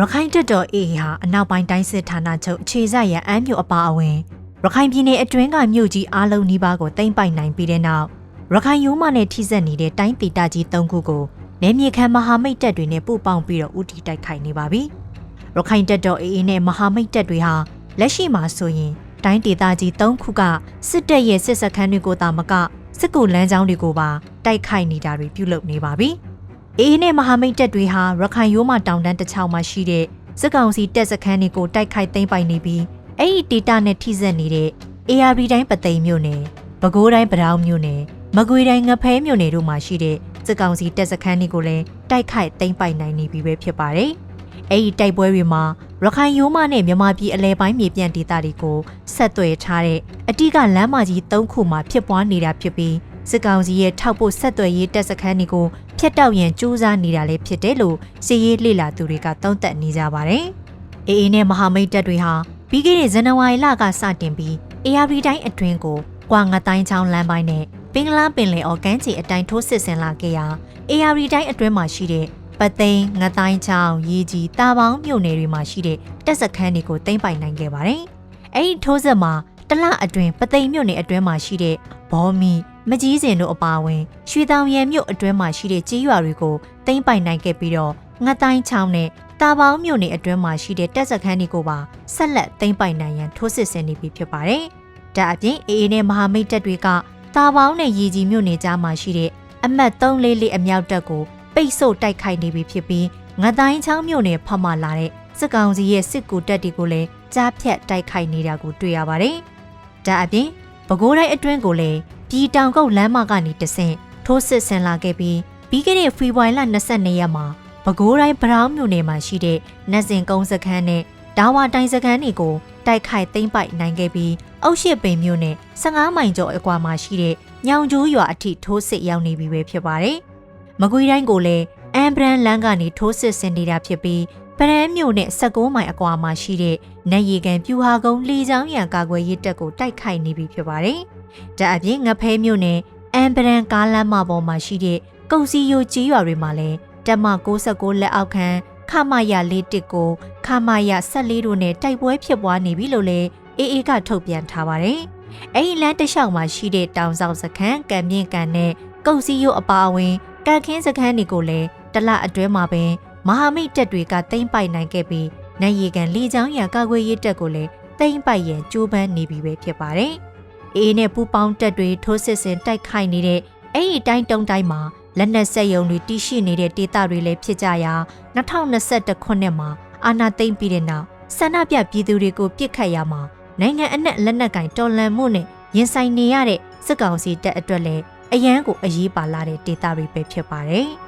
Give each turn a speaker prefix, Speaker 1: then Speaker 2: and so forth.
Speaker 1: ရခိုင်တပ်တော် AA ဟာအနောက်ပိုင်းတိုင်းစစ်ဌာနချုပ်အခြေစိုက်ရန်အမ်းမြို့အပါအဝင်ရခိုင်ပြည်နယ်အတွင်းကမြို့ကြီးအလုံးနီးပါးကိုသိမ်းပိုက်နိုင်ပြီးတဲ့နောက်ရခိုင်ရိုးမနဲ့ထိစပ်နေတဲ့တိုင်းဒေသကြီး၃ခုကိုနယ်မြေခံမဟာမိတ်တပ်တွေနဲ့ပူးပေါင်းပြီးတော့ဥတီတိုက်ခိုက်နေပါပြီ။ရခိုင်တပ်တော် AA နဲ့မဟာမိတ်တပ်တွေဟာလက်ရှိမှာဆိုရင်တိုင်းဒေသကြီး၃ခုကစစ်တပ်ရဲ့စစ်စခန်းတွေကိုတာမကစစ်ကူလမ်းကြောင်းတွေကိုပါတိုက်ခိုက်နေတာတွေပြုလုပ်နေပါပြီ။ AA နဲ့မဟာမိတ်တပ်တွေဟာရခိုင်ရိုးမတောင်တန်းတစ်ချောင်းမှာရှိတဲ့စစ်ကောင်စီတပ်စခန်းတွေကိုတိုက်ခိုက်သိမ်းပိုက်နေပြီးအဲ့ဒီဒေတာနဲ့ထိစပ်နေတဲ့ ARB တိုင်းပသိမ်မြို့နယ်၊ပဲခူးတိုင်းပတောင်မြို့နယ်၊မကွေတိုင်းငဖဲမြို့နယ်တို့မှာရှိတဲ့စစ်ကောင်စီတပ်စခန်းတွေကိုလည်းတိုက်ခိုက်သိမ်းပိုက်နိုင်နေပြီပဲဖြစ်ပါတယ်။အဲ့ဒီတိုက်ပွဲတွေမှာရခိုင်ရိုးမနဲ့မြန်မာပြည်အလဲပိုင်းမြေပြန့်ဒေသတွေကိုဆက်သွယ်ထားတဲ့အတိကလမ်းမကြီး၃ခုမှာဖြစ်ပွားနေတာဖြစ်ပြီးစစ်ကောင်စီရဲ့ထောက်ပို့ဆက်သွယ်ရေးတပ်စခန်းတွေကို ဖျက်တောက်ရန်စူးစမ်းနေတာလည်းဖြစ်တယ်လို့စီရေးလှိလာသူတွေကသုံးသပ်နေကြပါတယ်။အေအေနဲ့မဟာမိတ်တပ်တွေဟာပြီးခဲ့တဲ့ဇန်နဝါရီလကစတင်ပြီး ARB တိုင်းအတွင်းကိုကွာငတိုင်းချောင်းလမ်းပိုင်းနဲ့ပင်ကလားပင်လယ်အော်ကမ်းခြေအတိုင်းထိုးစစ်ဆင်လာခဲ့ရာ ARB တိုင်းအတွင်းမှာရှိတဲ့ပသိမ်ငတိုင်းချောင်းရေကြီးတာပေါင်းမြို့နယ်တွေမှာရှိတဲ့တပ်စခန်းတွေကိုသိမ်းပိုက်နိုင်ခဲ့ပါတယ်။အဲဒီထိုးစစ်မှာတလအတွင်းပသိမ်မြို့နယ်အတွင်းမှာရှိတဲ့ဘောမီ မကြီးစင်တို့အပါအဝင်ရွှေတောင်ရံမြို့အတွင်းမှာရှိတဲ့ကြေးရွာတွေကိုသိမ်းပိုက်နိုင်ခဲ့ပြီးတော့ငတိုင်းချောင်းနဲ့တာပေါင်းမြို့နယ်အတွင်းမှာရှိတဲ့တပ်စခန်းတွေကိုပါဆက်လက်သိမ်းပိုက်နိုင်ရန်ထိုးစစ်ဆင်နေပြီဖြစ်ပါတယ်။ဒါအပြင်အေအေနဲ့မဟာမိတ်တပ်တွေကတာပေါင်းနဲ့ရည်ကြီးမြို့နယ်ကြားမှာရှိတဲ့အမှတ်344အမြောက်တပ်ကိုပိတ်ဆို့တိုက်ခိုက်နေပြီဖြစ်ပြီးငတိုင်းချောင်းမြို့နယ်ဖက်မှလာတဲ့စစ်ကောင်စီရဲ့စစ်ကူတပ်တွေကိုလည်းကြားဖြတ်တိုက်ခိုက်နေတာကိုတွေ့ရပါတယ်။ဒါအပြင်ပဲခူးတိုင်းအတွင်းကိုလည်း ပြည်တောင်ကုတ်လမ်းမကနေတဆင့်ထိုးစစ်ဆင်လာခဲ့ပြီးပြီးခဲ့တဲ့ဖေဖော်ဝါရီလ22ရက်မှာပဲခူးတိုင်းဗရောင်းမြို့နယ်မှာရှိတဲ့နတ်စင်ကုန်းစခန်းနဲ့ဒါဝတိုင်းစခန်းတွေကိုတိုက်ခိုက်သိမ်းပိုက်နိုင်ခဲ့ပြီးအုတ်ရှိပင်မြို့နယ်15မိုင်ကျော်အကွာမှာရှိတဲ့ညောင်ကျိုးရွာအထိထိုးစစ်ရောက်နေပြီပဲဖြစ်ပါတယ်။မကွေးတိုင်းကိုလည်းအမ်ဘရန်လန်းကနေထိုးစစ်ဆင်နေတာဖြစ်ပြီး ပရန်မြို့နဲ့16မိုင်အကွာမှာရှိတဲ့နတ်ရီကန်ပြူဟာကုန်းလေချောင်းရံကာကွယ်ရေးတပ်ကိုတိုက်ခိုက်နေပြီဖြစ်ပါတယ်။ဒါအပြင်ငဖဲမြို့နယ်အမ်ဘရန်ကားလမ်းမပေါ်မှာရှိတဲ့ကုတ်စီယိုကြီးရွာတွေမှာလည်းတက်မ69လက်အောက်ခံခမရ၄တစ်ကိုခမရ14တို့နဲ့တိုက်ပွဲဖြစ်ပွားနေပြီလို့လည်းအေးအေးကထုတ်ပြန်ထားပါတယ်။အဲဒီလမ်းတစ်လျှောက်မှာရှိတဲ့တောင်ဆောင်စခန်းကံမြင့်ကန်နဲ့ကုတ်စီယိုအပါအဝင်ကန့်ခင်းစခန်းတွေကိုလည်းတလအတွဲမှာပင် မဟာမိတ်တပ်တွေကတိမ့်ပိုက်နိုင်ခဲ့ပြီးနိုင်ရီကန်လေချောင်းရံကာကွယ်ရေးတပ်ကိုလည်းတိမ့်ပိုက်ရန်ကြိုးပမ်းနေပြီပဲဖြစ်ပါတယ်။အေးနဲ့ပူပေါင်းတပ်တွေထိုးစစ်ဆင်တိုက်ခိုက်နေတဲ့အဲ့ဒီတိုင်းတုံးတိုင်းမှာလက်နက်ဆက်ယုံတွေတီးရှိနေတဲ့ဒေသတွေလည်းဖြစ်ကြရာ2021ခုနှစ်မှာအာဏာသိမ်းပြီးတဲ့နောက်ဆန္ဒပြပြည်သူတွေကိုပြစ်ခတ်ရမှာနိုင်ငံအနှံ့လက်နက်ကင်တော်လှန်မှုနဲ့ရင်ဆိုင်နေရတဲ့စစ်ကောင်စီတပ်အတွက်လည်းအရန်ကိုအရေးပါလာတဲ့ဒေသတွေပဲဖြစ်ပါတယ်။